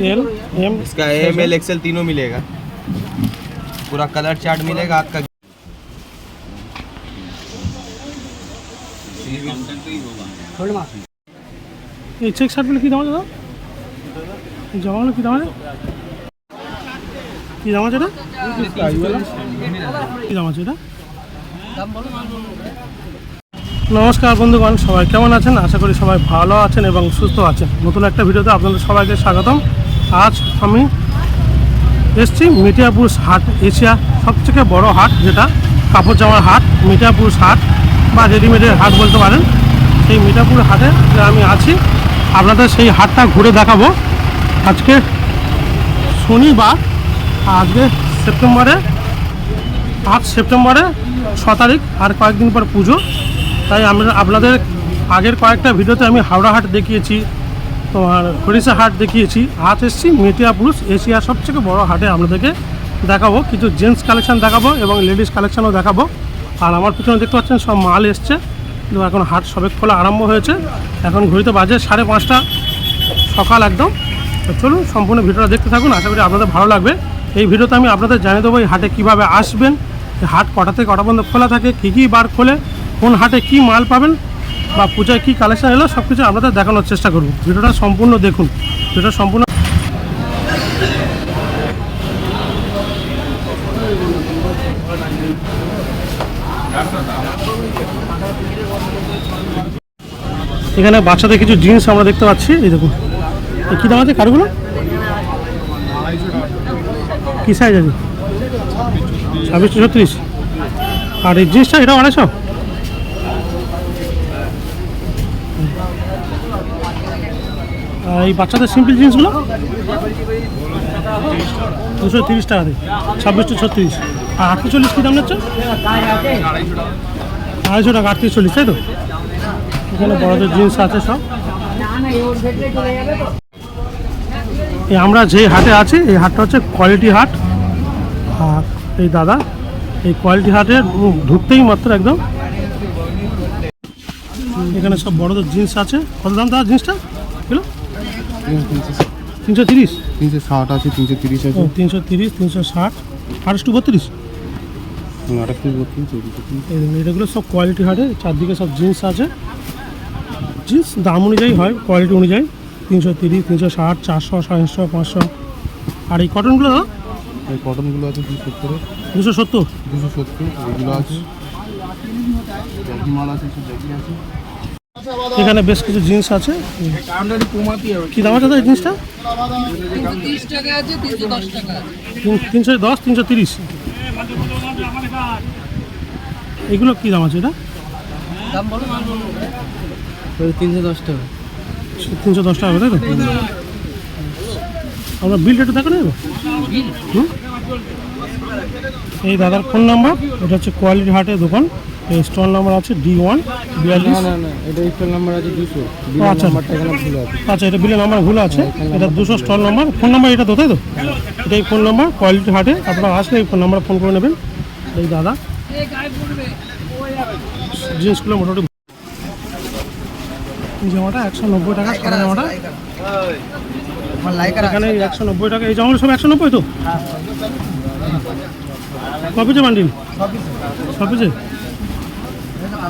L M इसका M L XL तीनों मिलेगा पूरा कलर चार्ट मिलेगा आपका এই চেক শার্টগুলো কী দাম আছে দাদা এই জামাগুলো কী দাম আছে কী দাম আছে এটা কী দাম আছে এটা নমস্কার বন্ধুগণ সবাই কেমন আছেন আশা করি সবাই ভালো আছেন এবং সুস্থ আছেন নতুন একটা ভিডিওতে আপনাদের সবাইকে স্বাগতম আজ আমি এসছি মিটিয়াপুর হাট এশিয়া সবথেকে বড় হাট, যেটা কাপড় জামার হাট মিটিয়াপুর হাট বা রেডিমেডের হাট বলতে পারেন। সেই মিঠাপুর হাটে আমি আছি, আপনাদের সেই হাটটা ঘুরে দেখাবো। আজকে শনিবার, আজকে সেপ্টেম্বরে আট সেপ্টেম্বরে ছ তারিখ আর কয়েকদিন পর পুজো। তাই আমরা আপনাদের আগের কয়েকটা ভিডিওতে আমি হাওড়া হাট দেখিয়েছি তোমার হরিষা হাট দেখিয়েছি। আজ এসেছি, মেটিয়া পুরুষ এশিয়ার সবথেকে বড় হাটে আপনাদেরকে দেখাবো। কিছু জেন্টস কালেকশন দেখাবো এবং লেডিস কালেকশনও দেখাবো। আর আমার পিছনে দেখতে পাচ্ছেন, সব মাল এসছে। কিন্তু এখন হাট সবে খোলা আরম্ভ হয়েছে। এখন ঘড়িতে বাজে সাড়ে পাঁচটা, সকাল একদম। তো চলুন, সম্পূর্ণ ভিডিওটা দেখতে থাকুন। আশা করি আপনাদের ভালো লাগবে। এই ভিডিওতে আমি আপনাদের জানিয়ে দেবো এই হাটে কীভাবে আসবেন, হাট কটা থেকে কটা পর্যন্ত খোলা থাকে, কী কী বার খোলে, কোন হাটে কী মাল পাবেন বা পূজায় কী কালেকশন এলো সব কিছু আপনাদের দেখানোর চেষ্টা করব। ভিডিওটা সম্পূর্ণ দেখুন। ভিডিওটা সম্পূর্ণ এখানে বাচ্চাদের কিছু জিন্স আমরা দেখতে পাচ্ছি। এই দেখুন। কী দাম আছে কারগুলো? কী সাইজ আছে? ছাব্বিশ ছত্রিশ আর এই জিন্সটা এটাও আড়াইশো এই বাচ্চাদের সিম্পল জিন্সগুলো? দুশো তিরিশ টাকা দিয়ে। ছাব্বিশ টু ছত্রিশ। আর আটত্রিশ কী দাম নিচ্ছে আড়াইশো টাকা আটত্রিশ চল্লিশ তাই তো? এখানে বড়দের জিন্স আছে সব। এই আমরা যেই হাটে আছি, এই হাটটা হচ্ছে কোয়ালিটি হাট। আর এই দাদা, এই কোয়ালিটি হাটে ঢুকতেই মাত্র একদম। এখানে সব বড়দের জিন্স আছে। কত দাম দাদা জিন্সটা? কিলো? তিনশো তিরিশ? তিনশো ষাট আছে তিনশো তিরিশ আছে। তিনশো তিরিশ তিনশো ষাট আড়াইশ টু বত্রিশ? আঠাশ বত্রিশ এটাগুলো সব কোয়ালিটি হাটে চারদিকে সব জিন্স আছে। জিন্স দাম অনুযায়ী হয় কোয়ালিটি অনুযায়ী। তিনশো তিরিশ তিনশো ষাট চারশো সাড়ে চারশো পাঁচশো। আর এই কটনগুলো এই কটনগুলো আছে দুশো সত্তরে দুশো সত্তর? দুশো সত্তর এগুলো আছে। জ্যাকি মাল আছে জ্যাকি আছে। এখানে বেশ কিছু জিন্স আছে। কি দাম আছে এই জিন্সটা? তিনশো দশ, তিনশো তিরিশ। এগুলো কি দাম আছে এটা? বলো তিনশো দশ টাকা তিনশো দশ টাকা তাই তো? আমরা বিলটা একটু দেখানো যাবে হুম? এই দাদার ফোন নাম্বার এটা হচ্ছে কোয়ালিটি হাটের দোকান। স্টল নাম্বার আছে ডি ওয়ান বিয়াল্লিশ না না এটা স্টল নাম্বার আছে দুশো আচ্ছা। নাম্বারটা এখানে ভুল আছে। আচ্ছা এটা বিলের নাম্বার ভুল আছে এটা দুশো স্টল নাম্বার ফোন নাম্বার এটা তো তাই তো? এটাই ফোন নাম্বার কোয়ালিটি হাটে আপনারা আসলে এই ফোন নাম্বার ফোন করে নেবেন। এই দাদা জিন্সগুলো মোটামুটি জামাটা একশো নব্বই টাকা সাদা জামাটা। আমার লাইকার এখানে একশো নব্বই টাকা এই জামাগুলো সব একশো নব্বই তো? কপিজে বান্ডিল?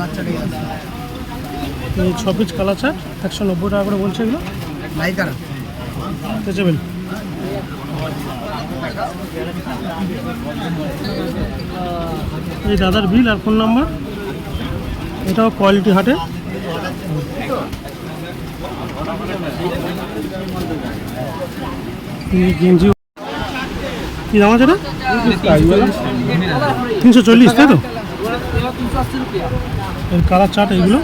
ছপিজে এই ছ পিস কালার চাট একশো নব্বই টাকা করে বলছে এগুলো? স্ট্রেচেবেল এই দাদার বিল আর ফোন নাম্বার? এটাও কোয়ালিটি হাটে। গেঞ্জি। কি দাম আছে তিনশো চল্লিশ তাই তো? এর কালার চাট এইগুলো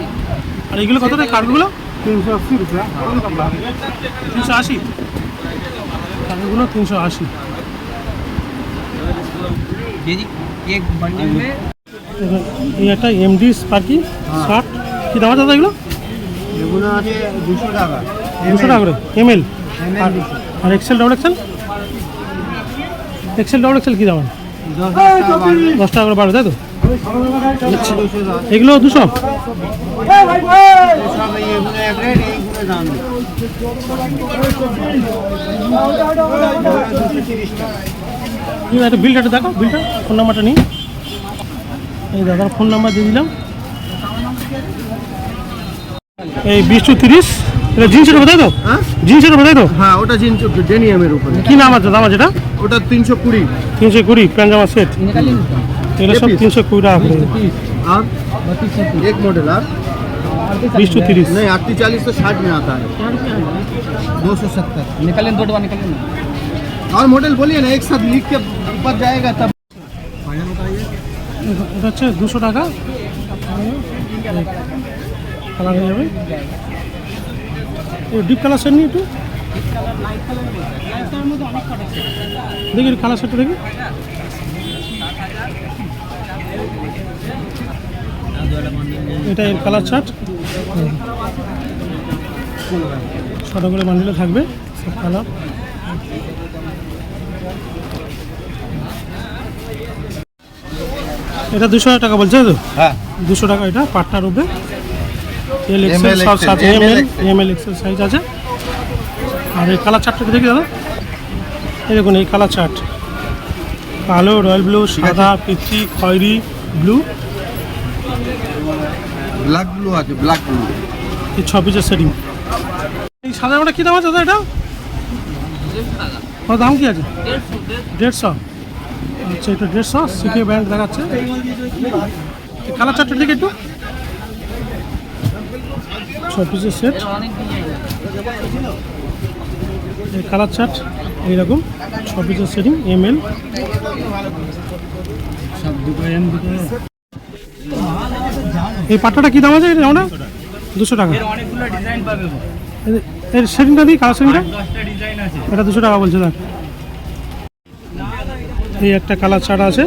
আর এইগুলো কত টাকা কাঠগুলো তিনশো আশি। রুপিয়া তিনশো আশি। কাঠগুলো তিনশো আশি এই একটা এমডি স্পার্কি শার্ট কী দাম দাদা এগুলো? এগুলো আছে দুশো টাকা দুশো টাকা করে এমএল আর আর XL double XL XL double XL কী দাম? দশ টাকা করে। বাড়বে তাই তো? এগুলো দুশো আছে বিলটা একটু দেখো বিলটা ফোন নাম্বারটা নিই এই দাদার ফোন নাম্বার দিয়ে দিলাম। এই বিশ তিরিশ এটা জিন্সের উপর তাই তো? হ্যাঁ? জিন্সের উপর তাই তো? হ্যাঁ ওটা জিন্স ডেনিয়ামের উপরে। কি নাম আছে দাম আছে এটা? ওটা তিনশো কুড়ি। তিনশো কুড়ি প্যান্ট জামা সেট। এগুলো সব তিনশো কুড়ি টাকা করে আর एक मॉडल और বিশ টু তিরিশ नहीं आठ चालीस तो साठ में आता है दो सौ सत्तर निकलें दो डब्बा निकलें ना और मॉडल बोलिए ना एक साथ लिख के ऊपर जाएगा तब এটা হচ্ছে দুশো টাকা কালার হয়ে যাবে ডিপ কালার সেট নিই একটু দেখি কালার সেটটা দেখি এটা এর কালার চার্ট ছটা করে বান্ডিলে থাকবে সব কালার এটা দুশো টাকা বলছে তো? হ্যাঁ। দুশো টাকা এটা এল এক্সেল সব সাথে ML M L XL M L XL size আছে। আর এই কালার চার্টটা দেখি দাদা। এই দেখুন এই কালার চার্ট কালো রয়্যাল ব্লু সাদা পিচি খয়েরি ব্লু। ব্ল্যাক ব্লু আছে ব্ল্যাক ব্লু। এই ছ পিসের সেটিং এই সাদা ওটা কী দাম আছে দাদা এটা? ওর দাম কি আছে? দেড়শো। আচ্ছা এটা দেড়শো। সিকে ব্যান্ড দেখাচ্ছে। এই কালার চার্টটা দেখি একটু। ছ পিসের সেট এই কালার চার্ট এইরকম ছ পিসের সেটিং এম এল এই পাট্টাটা কী দাম আছে এটা আমরা দুশো টাকা। এর- সেটিংটা দিই কালার সেটিংটা এটা দুশো টাকা বলছে দেখ এই একটা কালার ছাড়া আছে।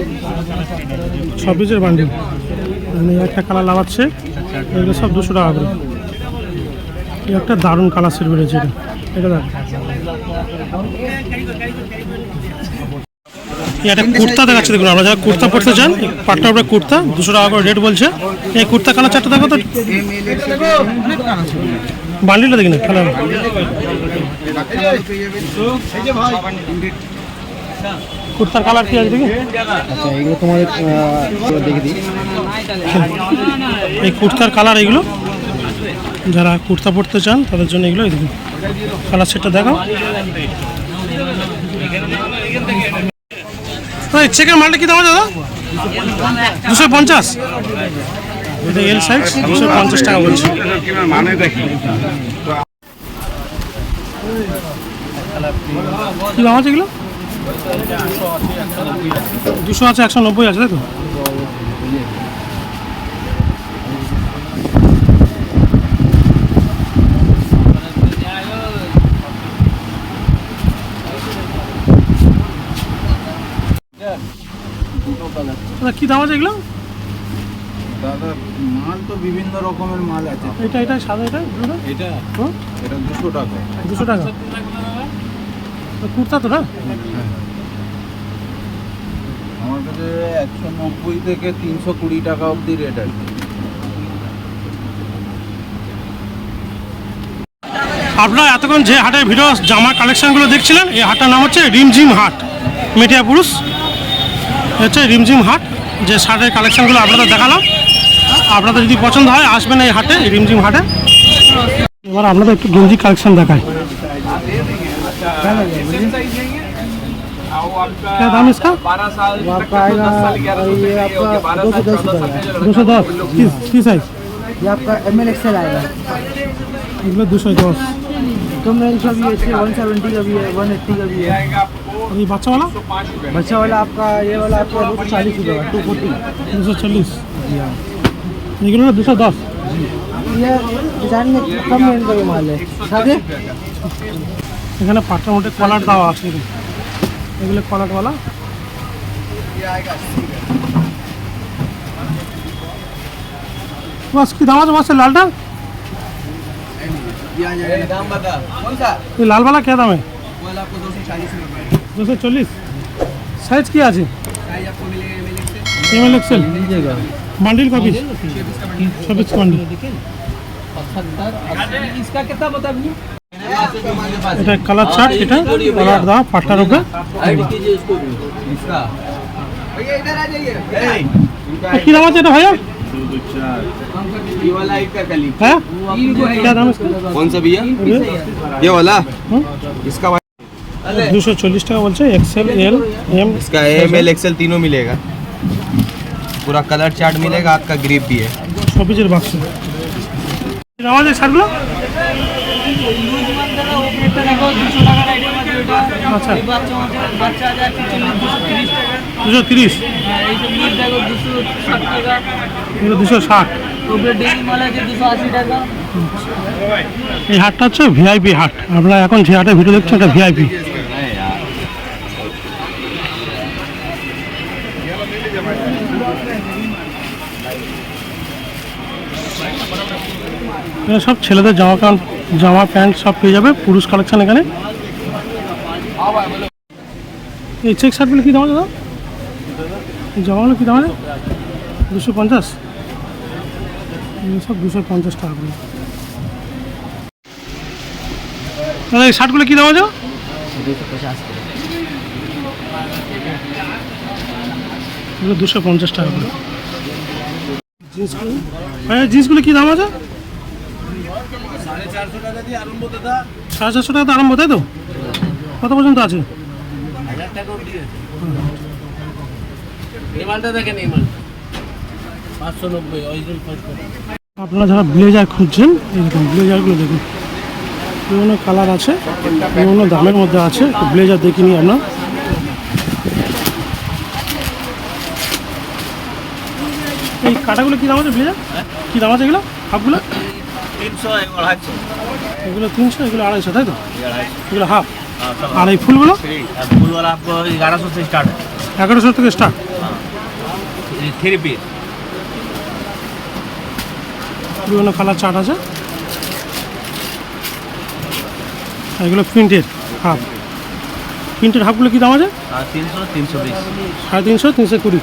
ছ পিসের বান্ডিল এই একটা কালার লাগাচ্ছে। এগুলো সব দুশো টাকা করে। এই একটা দারুণ কালার সেট বেরোচ্ছে এটা। এটা দেখ একটা কুর্তা দেখাচ্ছে দেখুন আমরা যারা কুর্তা পরতে চান এই পাটটার উপরে কুর্তা দুশো টাকা করে রেট বলছে। এই কুর্তা কালার চারটা দেখো তো। বান্ডিলটা দেখি না কালার কুর্তার কালার কি আছে দেখি? আচ্ছা এগুলো তোমাদের দেখে দিই। এই কুর্তার কালার এগুলো। যারা কুর্তা পরতে চান তাদের জন্য এগুলো দেখুন। কালার সেটটা দেখাও ওই চেকের মালটা কি দাম দাদা? দুশো পঞ্চাশ? এটা এল সাইজ দুশো পঞ্চাশ টাকা বলছি। কি দাম আছে এগুলো? দুশো আছে, একশো নব্বই আছে, তাই তো দাদা কি দাম আছে এগুলো? দাদা মাল তো বিভিন্ন রকমের মাল আছে। এটা এটা সাদা এটা ব্লুটা এটা এটা দুশো টাকা। দুশো টাকা। কুর্তা তো না? আমার কাছে একশো নব্বই থেকে তিনশো কুড়ি টাকা অবধি রেট আছে। আপনারা এতক্ষণ যে হাটের ভিডিও জামার কালেকশনগুলো দেখছিলেন এই হাটটার নাম হচ্ছে রিমঝিম হাট মেটিয়া পুরুষ। হচ্ছে রিমঝিম হাট। যে শার্টের কালেকশনগুলো আপনাদের দেখালাম আপনাদের যদি পছন্দ হয় আসবেন এই হাটে এই রিমঝিম হাটে এবার আপনাদের একটু গেঞ্জি কালেকশন দেখায় क्या दाम इसका आपका आएगा ये आपका दो सौ दस रुपये दो सौ दस किस किस साइज ये आपका एम एल एक्सएल आएगा এগুলো দুশো দশ कम रेंज का भी है वन सेवेंटी का भी है वन एट्टी का भी है আর এই বাচ্চাওয়ালা बच्चा वाला आपका ये वाला आपका दो सौ चालीस रुपये का टू फोर्टी দুশো চল্লিশ এগুলো না দুশো দশ ये डिजाइन में कम रेंज का भी माल है सादे এখানে পাটার মধ্যে কলার দেওয়া আছে এরকম। এগুলো কলারওয়ালা বাস কি দাম আছে বাসের লালটা दाम बता कौन सा এই লালওয়ালা কে দামে मोबाइल आपको दो सौ चालीस रुपये দুশো চল্লিশ সাইজ কি আছে साइज आपको मिलेगा M L M L XL bundle का पीस छब्बीस बंडल इसका कितना बता भैया এটা কালার চার্ট এটা কালার দাও পাটটার উপরে इसका কি দাম আছে এটা ভাইয়া ये वाला एक का कली হ্যাঁ क्या दाम इसका कौन सा भैया ये वाला इसका দুশো চল্লিশ টাকা বলছে এক্সেল এল এম इसका एम एल एक्सएल तीनों मिलेगा पूरा कलर चार्ट मिलेगा आपका ग्रिप भी है ছ পিসের বাক্স কি দাম আছে শার্টগুলো আচ্ছা বাচ্চা বাচ্চা আছে একশো চল্লিশ দুশো দুশো তিরিশ টাকা তিরিশ হ্যাঁ, এই সব মিট দেখো দুশো ষাট টাকা এগুলো দুশো ষাট ওপরে ডেইলি মাল আছে দুশো আশি টাকা এই হাটটা হচ্ছে ভিআইপি হাট আপনারা এখন যে হাটে ভিডিও দেখছেন এটা ভিআইপি এখানে সব ছেলেদের জামা প্যান্ট জামা প্যান্ট সব পেয়ে যাবে, পুরুষ কালেকশন এখানে। এই চেক শার্টগুলো কী দাম দাদা? জামাগুলো কী দাম আছে দুশো পঞ্চাশ? সব দুশো পঞ্চাশ টাকা করে। দাদা, এই শার্টগুলো কী দাম আছে দুশো পঞ্চাশ টাকা করে। জিন্সগুলো ভাইয়া, জিন্সগুলো কী দাম আছে? সাড়ে চারশো টাকা আরম্ভ তাই তো? কত পর্যন্ত আছে? আপনারা যারা ব্লেজার খুঁজছেন এরকম ব্লেজারগুলো দেখুন। বিভিন্ন কালার আছে বিভিন্ন দামের মধ্যে আছে ব্লেজার দেখি দেখিনি আপনার এই কাটাগুলো কী দাম আছে ব্লেজার? কী দাম আছে এগুলো? হাফগুলো? তিনশো এগুলো তিনশো এগুলো আড়াইশো তাই তো? এগুলো হাফ হ্যাঁ, আর ফুলগুলো? স্টার্ট এগারোশো থেকে স্টার্ট থ্রি পিস পুরোনো কালার চার্ট আছে। এগুলো প্রিন্টের হাফ প্রিন্টের হাফগুলো কী দাম আছে? তিনশো তিনশো সাড়ে তিনশো তিনশো কুড়ি।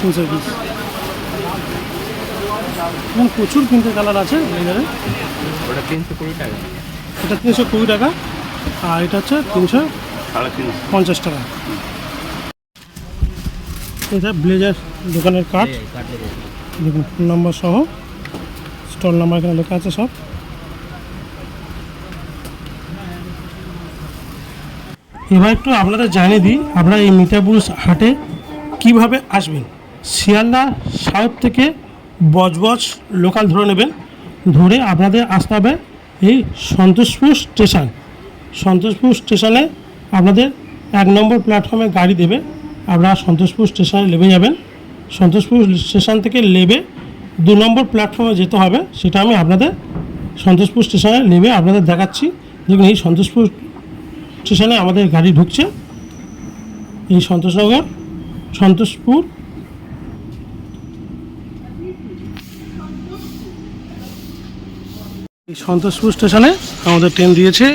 তিনশো বিশ। এখন প্রচুর প্রিন্টের কালার আছে ব্লেজারে ওটা তিনশো কুড়ি টাকা। এটা তিনশো কুড়ি টাকা আর এটা হচ্ছে তিনশো পঞ্চাশ টাকা। এটা ব্লেজার দোকানের কাঠ। দেখুন ফোন নাম্বার সহ স্টল নাম্বার এখানে লেখা আছে সব। এবার একটু আপনাদের জানিয়ে দিই আপনারা এই মিঠাপুর হাটে কীভাবে আসবেন? শিয়ালদা সাউথ থেকে বজবজ লোকাল ধরে নেবেন। ধরে আপনাদের আসতে হবে এই সন্তোষপুর স্টেশন। সন্তোষপুর স্টেশনে আপনাদের এক নম্বর প্ল্যাটফর্মে গাড়ি দেবে। আপনারা সন্তোষপুর স্টেশনে নেমে যাবেন। সন্তোষপুর স্টেশন থেকে নেবে দু নম্বর প্ল্যাটফর্মে যেতে হবে। সেটা আমি আপনাদের সন্তোষপুর স্টেশনে নেমে আপনাদের দেখাচ্ছি। দেখুন, এই সন্তোষপুর স্টেশনে আমাদের গাড়ি ঢুকছে। এই সন্তোষনগর সন্তোষপুর এই সন্তোষপুর স্টেশনে আমাদের ট্রেন দিয়েছে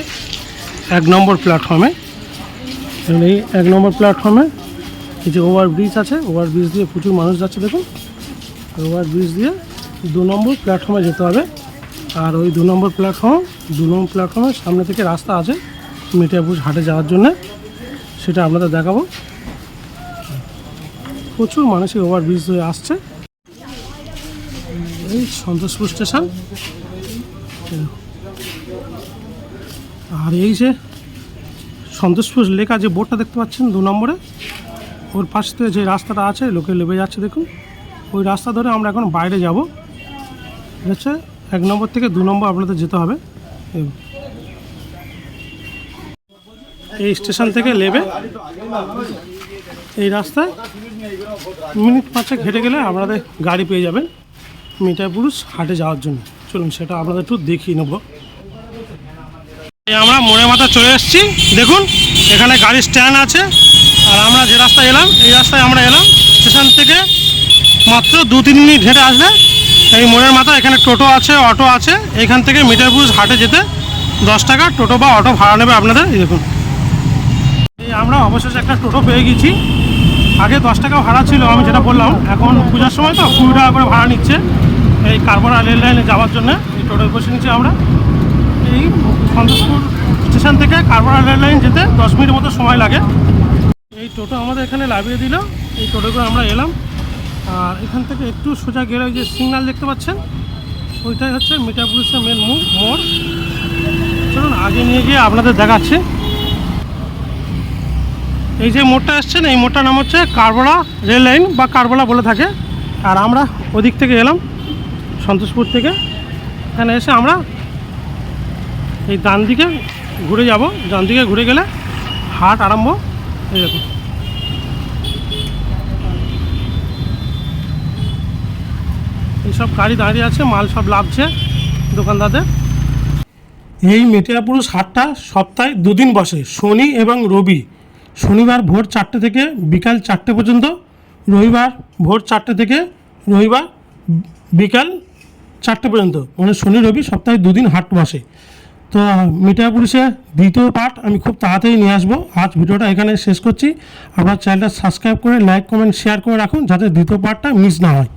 এক নম্বর প্ল্যাটফর্মে। এবং এই এক নম্বর প্ল্যাটফর্মে এই যে ওভার ব্রিজ আছে ওভার ব্রিজ দিয়ে প্রচুর মানুষ যাচ্ছে, দেখুন। ওভার ব্রিজ দিয়ে দু নম্বর প্ল্যাটফর্মে যেতে হবে। আর ওই দু নম্বর প্ল্যাটফর্ম, দু নম্বর প্ল্যাটফর্মের সামনে থেকে রাস্তা আছে মিঠাপুর হাটে যাওয়ার জন্য। সেটা আপনাদের দেখাবো। প্রচুর মানুষই ওভার ব্রিজ হয়ে আসছে। এই সন্তোষপুর স্টেশন। আর এই যে সন্তোষপুর লেখা যে বোর্ডটা দেখতে পাচ্ছেন দু নম্বরে, ওর পাশ যে রাস্তাটা আছে, লোকে লেবে যাচ্ছে দেখুন। ওই রাস্তা ধরে আমরা এখন বাইরে যাব। হচ্ছে এক নম্বর থেকে দু নম্বর আপনাদের যেতে হবে। এই- স্টেশন থেকে নেবে এই রাস্তায় মিনিট পাঁচেক হেঁটে গেলে আপনাদের গাড়ি পেয়ে যাবেন। মিঠাপুরুষ হাটে যাওয়ার জন্য। চলুন সেটা আপনাদের একটু দেখিয়ে নেব। আমরা মোড়ে মাথা চলে এসেছি। দেখুন, এখানে গাড়ি স্ট্যান্ড আছে। আর আমরা যে রাস্তায় এলাম, এই রাস্তায় আমরা এলাম। স্টেশন থেকে মাত্র দু তিন মিনিট হেঁটে আসলে এই মোড়ের মাথা এখানে টোটো আছে, অটো আছে। এখান থেকে মিটারপুর হাটে যেতে দশ টাকা টোটো বা অটো ভাড়া নেবে আপনাদের। এই দেখুন। এই আমরা অবশেষে একটা টোটো পেয়ে গেছি। আগে দশ টাকা ভাড়া ছিল, আমি যেটা বললাম, এখন পূজার সময় তো কুড়ি টাকা করে ভাড়া নিচ্ছে। এই কারবারা রেল লাইনে যাওয়ার জন্য এই টোটোয় বসে নিচ্ছি আমরা। এই সন্তোষপুর স্টেশন থেকে কারবারা রেল লাইন যেতে দশ মিনিট মতো সময় লাগে। এই টোটো আমাদের এখানে লাইব্রেরি দিল। এই টোটো করে আমরা এলাম। আর এখান থেকে একটু সোজা গেলে ওই যে সিগনাল দেখতে পাচ্ছেন, ওইটাই হচ্ছে মিঠাপুরের মেন মুখ মোড়। চলুন, আগে নিয়ে গিয়ে আপনাদের দেখাচ্ছি। এই যে মোড়টা আসছেন এই মোড়টার নাম হচ্ছে কারবলা রেল লাইন বা কারবলা বলে থাকে। আর আমরা ওদিক থেকে এলাম। সন্তোষপুর থেকে। এখানে এসে আমরা এই ডান দিকে ঘুরে যাব। ডান দিকে ঘুরে গেলে হাট আরম্ভ। এই দেখুন। এইসব গাড়ি দাঁড়িয়ে আছে, মাল সব লাভছে দোকানদারদের। এই মেটিয়াপুরুষ হাটটা সপ্তাহে দুদিন বসে, শনি এবং রবি। শনিবার ভোর চারটে থেকে বিকাল চারটে পর্যন্ত, রবিবার ভোর চারটে থেকে রবিবার বিকাল চারটে পর্যন্ত। মানে শনি, রবি সপ্তাহে দুদিন হাট বসে। তো মিঠাপুরুষে দ্বিতীয় পার্ট আমি খুব তাড়াতাড়ি নিয়ে আসব। আজ ভিডিওটা এখানে শেষ করছি। আপনার চ্যানেলটা সাবস্ক্রাইব করে লাইক কমেন্ট শেয়ার করে রাখুন, যাতে দ্বিতীয় পার্টটা মিস না হয়।